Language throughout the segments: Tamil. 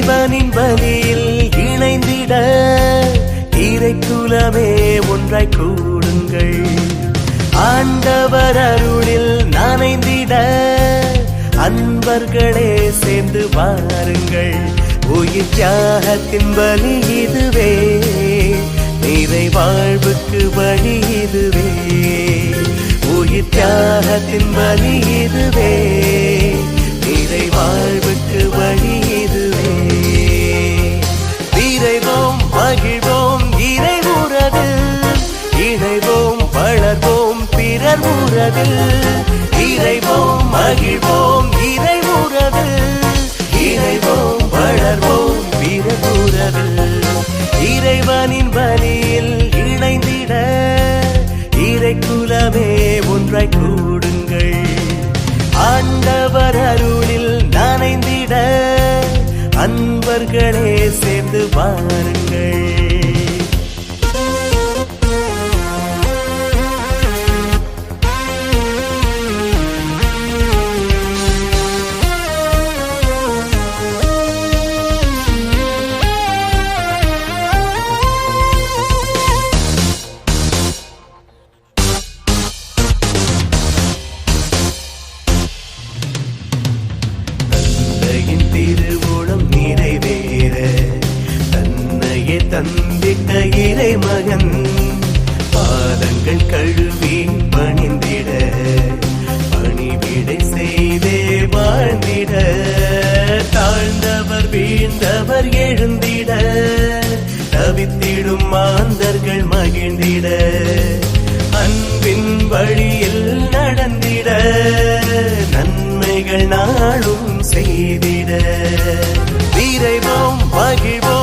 இறைவனின் பலியில் இணைந்திட இறைக்குலமே ஒன்றாய் கூடுங்கள். ஆண்டவர் அருளில் நனைந்திட அன்பர்களே சேர்ந்து வாருங்கள். உயிர் தியாகத்தின் பலி இதுவே நிறை வாழ்வுக்கு வழி இதுவே. உயிர் தியாகத்தின் பலி இதுவே நிறை வாழ் உறவில் இறைவோம் மகிழ்வோம் இறை உறவில் இணைவோம் வளர்வோம் பிறர் உறவில் இறைவனின் வழியில் இணைந்திட. இறை குலமே ஒன்றாய் கூடுங்கள். ஆண்டவர் அருளில் நனைந்திட. அன்பர்களே சேர்ந்து வாருங்கள். தன்னையே தந்திட்ட இறை மகன் பாதங்கள் கழுவி பணிந்திட பணிவிடை செய்தே வாழ்ந்திட. தாழ்ந்தவர் வீழ்ந்தவர் எழுந்திட தவித்திடும் மாந்தர்கள் மகிழ்ந்திட. அன்பின் வழியில் நடந்திட நன்மைகள் நாளும் செய்திட. வீரைவோம் மகிழ்வோம்.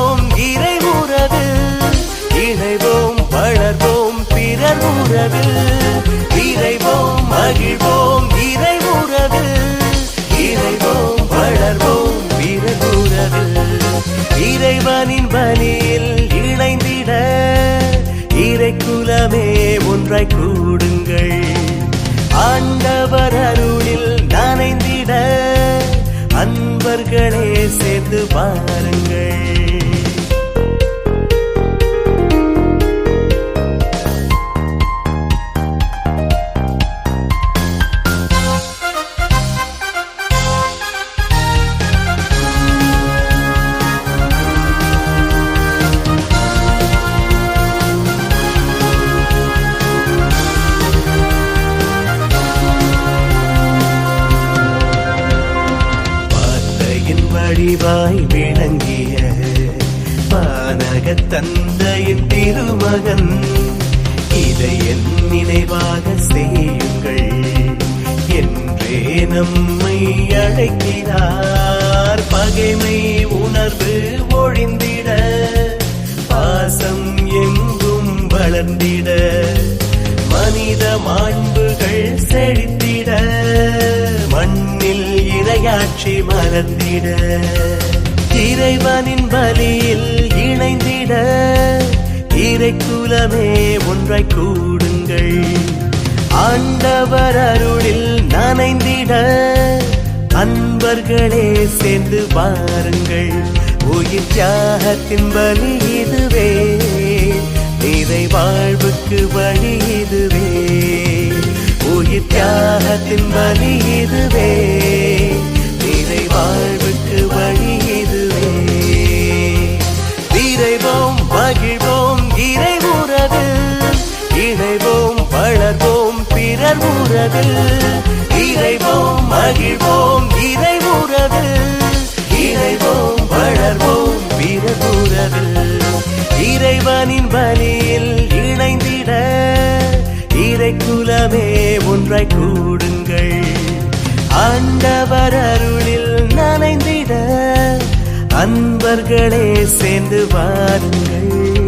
உறவில் இறைவோம் மகிழ்வோம் இறை உறவில் இறைவோம் வளர்வோம் பிறர் உறவில் இறைவனின் பலியில் இணைந்திட. இறை குலமே ஒன்றாய் தந்தையின் திருமகன். இதை என் நினைவாக செய்யுங்கள். என்றே நம்மை அழைக்கிறார். பகைமை உணர்வு ஒழிந்திட பாசம் எங்கும் வளர்ந்திட மனித மாண்புகள் செழித்திட மண்ணில் இரையாட்சி மலர்ந்திட. இறைவனின் பலியில் இணைந்திட இறை குலமே ஒன்றாய் கூடுங்கள். ஆண்டவர் அருளில் நனைந்திட அன்பர்களே சேர்ந்து வாருங்கள். உயிர் தியாகத்தின் பலி இதுவே. இதை வாழ்வுக்கு வழி இதுவே. உயிர் தியாகத்தின் பலி இதுவே. உறவில் இறைவோம் மகிழ்வோம் இறை உறவில் இணைவோம் வளர்வோம் பிறர் உறவில் இறைவனின் பலியில் இணைந்திட. இறை குலமே ஒன்றாய் கூடுங்கள். ஆண்டவர் அருளில் நனைந்திட. அன்பர்களே சேர்ந்து வாருங்கள்.